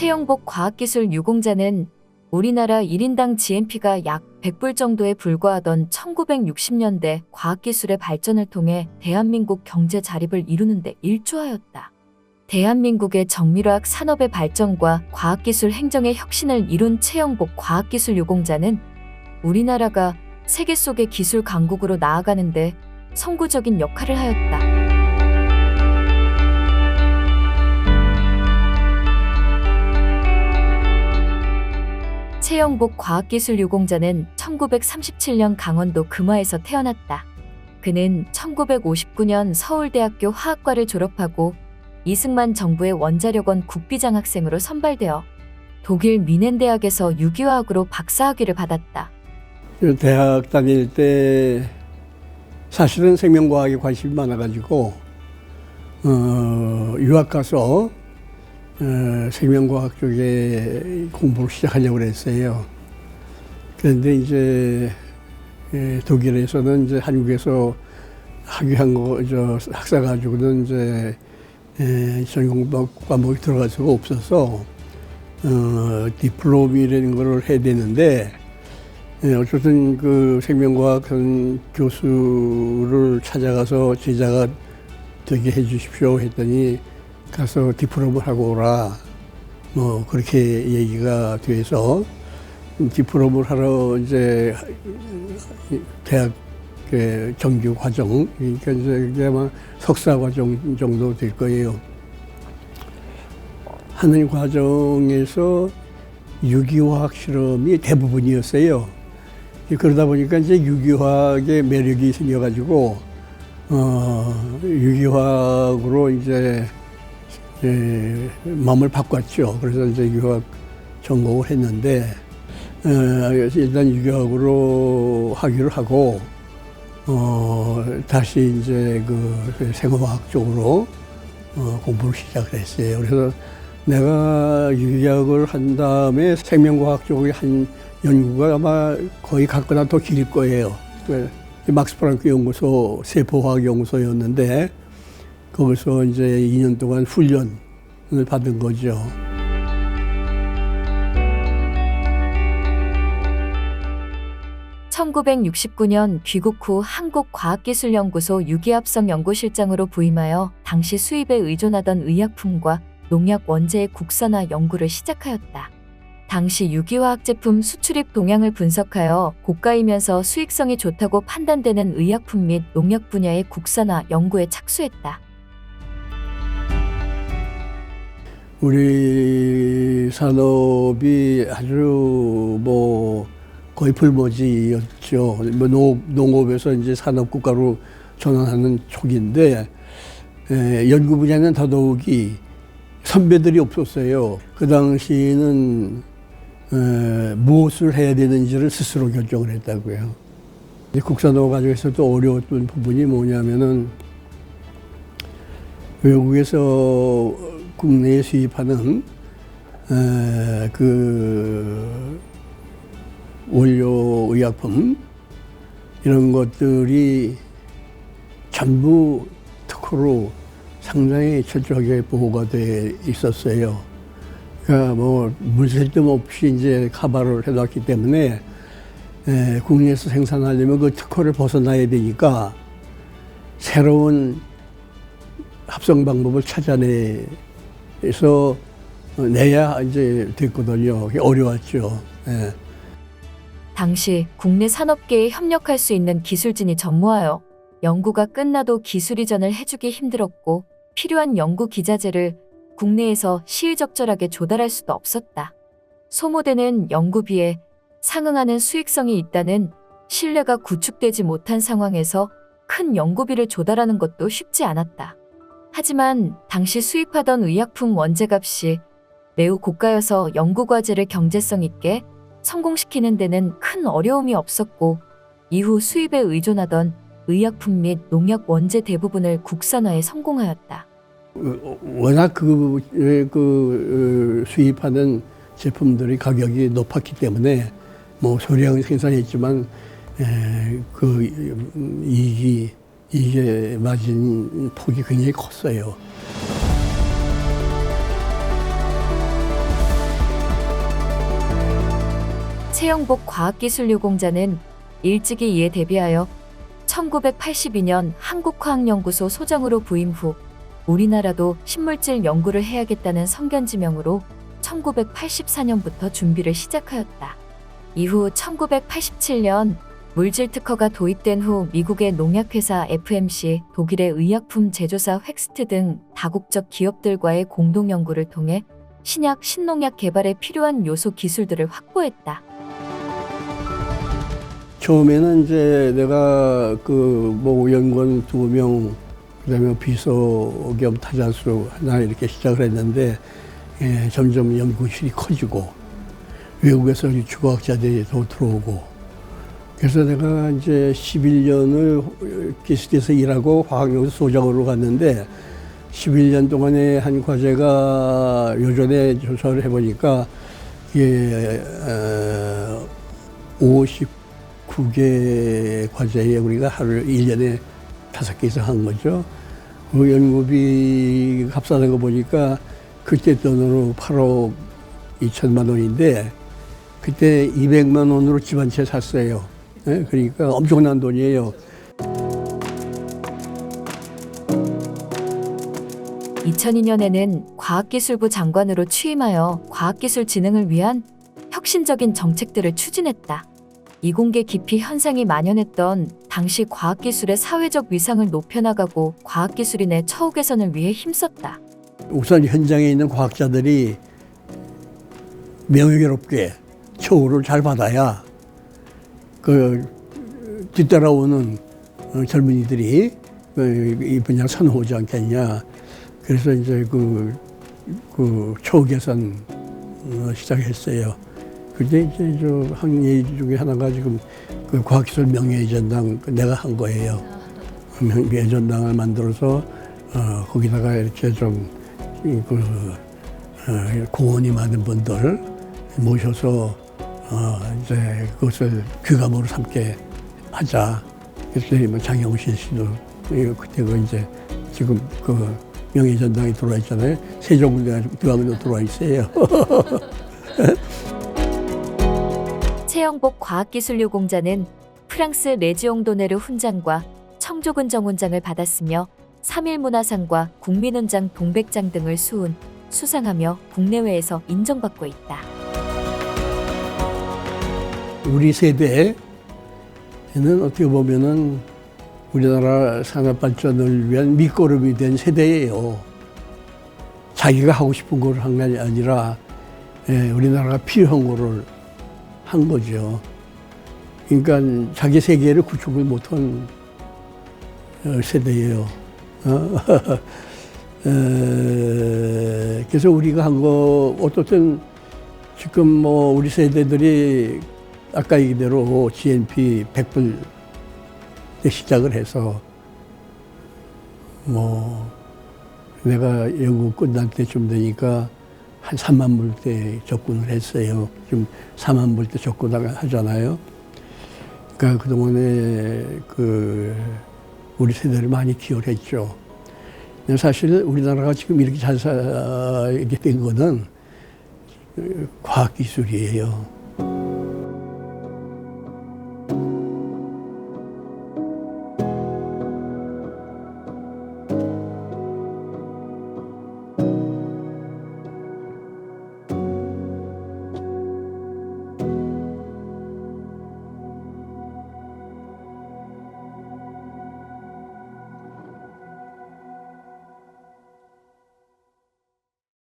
최영복 과학기술 유공자는 우리나라 1인당 GNP가 약 100불 정도에 불과하던 1960년대 과학기술의 발전을 통해 대한민국 경제 자립을 이루는 데 일조하였다. 대한민국의 정밀화학 산업의 발전과 과학기술 행정의 혁신을 이룬 최영복 과학기술 유공자는 우리나라가 세계 속의 기술 강국으로 나아가는데 선구적인 역할을 하였다. 최영복 과학기술 유공자는 1937년 강원도 금화에서 태어났다. 그는 1959년 서울대학교 화학과를 졸업하고 이승만 정부의 원자력원 국비장 학생으로 선발되어 독일 미넨대학에서 유기화학으로 박사학위를 받았다. 그 대학 다닐 때 사실은 생명과학에 관심이 많아가지고 어, 유학 가서 어, 생명과학 쪽에 공부를 시작하려고 그랬어요. 그런데 이제 예, 독일에서는 이제 한국에서 학위한 거, 저 학사 가지고는 이제 예, 전공 과목이 들어갈 수가 없어서 어, 디플롬이라는 거를 해야 되는데 예, 어쨌든 그 생명과학 선 교수를 찾아가서 제자가 되게 해 주십시오 했더니 가서 디플롬을 하고 오라. 뭐 그렇게 얘기가 돼서 디플롬을 하러 이제 대학 그 정규 과정 그러니까 이제 아마 석사 과정 정도 될 거예요. 하는 과정에서 유기화학 실험이 대부분이었어요. 그러다 보니까 이제 유기화학의 매력이 생겨가지고 어, 유기화학으로 이제 예, 마음을 바꿨죠. 그래서 이제 유학 전공을 했는데 어, 일단 유학으로 학위를 하고 어, 다시 이제 그 생화학 쪽으로 어, 공부를 시작을 했어요. 그래서 내가 유학을 한 다음에 생명과학 쪽에 한 연구가 아마 거의 같거나 더 길 거예요. 그 막스 프랑크 연구소 세포화학 연구소였는데 거기서 이제 2년 동안 훈련을 받은 거죠. 1969년 귀국 후 한국과학기술연구소 유기합성 연구실장으로 부임하여 당시 수입에 의존하던 의약품과 농약 원재의 국산화 연구를 시작하였다. 당시 유기화학 제품 수출입 동향을 분석하여 고가이면서 수익성이 좋다고 판단되는 의약품 및 농약 분야의 국산화 연구에 착수했다. 우리 산업이 아주 뭐 거의 불모지였죠. 뭐 농업, 농업에서 이제 산업 국가로 전환하는 초기인데 에, 연구 분야는 더더욱이 선배들이 없었어요. 그 당시는 에, 무엇을 해야 되는지를 스스로 결정을 했다고요. 이제 국산화 과정에서 또 어려웠던 부분이 뭐냐면은 외국에서 국내에 수입하는 에, 그 원료 의약품 이런 것들이 전부 특허로 상당히 철저하게 보호가 돼 있었어요. 그러니까 뭐 물샐 틈 없이 이제 카바를 해놨기 때문에 에, 국내에서 생산하려면 그 특허를 벗어나야 되니까 새로운 합성 방법을 찾아내 서 내야 이제 됐거든요. 어려웠죠. 예. 당시 국내 산업계에 협력할 수 있는 기술진이 전무하여 연구가 끝나도 기술 이전을 해주기 힘들었고 필요한 연구 기자재를 국내에서 시의적절하게 조달할 수도 없었다. 소모되는 연구비에 상응하는 수익성이 있다는 신뢰가 구축되지 못한 상황에서 큰 연구비를 조달하는 것도 쉽지 않았다. 하지만 당시 수입하던 의약품 원재값이 매우 고가여서 연구과제를 경제성 있게 성공시키는 데는 큰 어려움이 없었고 이후 수입에 의존하던 의약품 및 농약 원재 대부분을 국산화에 성공하였다. 어, 워낙 그, 에, 그 어, 수입하는 제품들이 가격이 높았기 때문에 뭐 소량 생산했지만 에, 그 이익이 이게 맞은 폭이 굉장히 컸어요. 최영복 과학기술유공자는 일찍이 이에 대비하여 1982년 한국과학연구소 소장으로 부임 후 우리나라도 신물질 연구를 해야겠다는 성견지명으로 1984년부터 준비를 시작하였다. 이후 1987년 물질 특허가 도입된 후 미국의 농약회사 FMC, 독일의 의약품 제조사 획스트 등 다국적 기업들과의 공동 연구를 통해 신약, 신농약 개발에 필요한 요소 기술들을 확보했다. 처음에는 이제 내가 그뭐 연구원 두 명, 그다음에 비서 겸 타자수 하나 이렇게 시작을 했는데 예, 점점 연구실이 커지고 외국에서 주과학자들이 더 들어오고 그래서 내가 이제 11년을 기술에서 일하고 화학연구소 소장으로 갔는데 11년 동안에 한 과제가 요전에 조사를 해보니까 이게 어, 59개 과제에 우리가 하루 1년에 다섯 개 이상 한 거죠. 그 연구비 합산한 거 보니까 그때 돈으로 8억 2천만 원인데 그때 200만 원으로 집 한 채 샀어요. 예, 그러니까 엄청난 돈이에요. 2002년에는 과학기술부 장관으로 취임하여 과학기술 진흥을 위한 혁신적인 정책들을 추진했다. 이공계 기피 현상이 만연했던 당시 과학기술의 사회적 위상을 높여나가고 과학기술인의 처우 개선을 위해 힘썼다. 우선 현장에 있는 과학자들이 명예롭게 처우를 잘 받아야 그 뒤따라오는 어, 젊은이들이 그이 분야 선호하지 않겠냐. 그래서 이제 그, 그 개선 어, 시작했어요. 근데 이제 저 항의 중에 하나가 지금 그 과학기술 명예전당 내가 한 거예요. 명예전당을 만들어서 어, 거기다가 이렇게 좀 그, 어, 공헌이 많은 분들 모셔서 어, 이제 그것을 귀감으로 삼게 하자. 그래서 뭐 장영신 씨도 예, 그때 그 이제 지금 그 명예전당이 들어와 있잖아요. 세종대왕도 들어와 있어요. 최영복 과학기술유공자는 프랑스 레지옹 도네르 훈장과 청조근 정 훈장을 받았으며 3일 문화상과 국민훈장 동백장 등을 수훈, 수상하며 국내외에서 인정받고 있다. 우리 세대에는 어떻게 보면은 우리나라 산업 발전을 위한 밑거름이 된 세대예요. 자기가 하고 싶은 걸 한 게 아니라 예, 우리나라가 필요한 거를 한 거죠. 그러니까 자기 세계를 구축을 못한 어, 세대예요. 어? 에, 그래서 우리가 한 거 어떻든 지금 뭐 우리 세대들이 아까 얘기대로 GNP 100불 때 시작을 해서 뭐 내가 연구 끝날 때쯤 되니까 한 3만 불대 접근을 했어요. 지금 4만 불대 접근을 하잖아요. 그러니까 그동안에 그 우리 세대를 많이 기여를 했죠. 근데 사실 우리나라가 지금 이렇게 잘 살게 된 거는 과학기술이에요.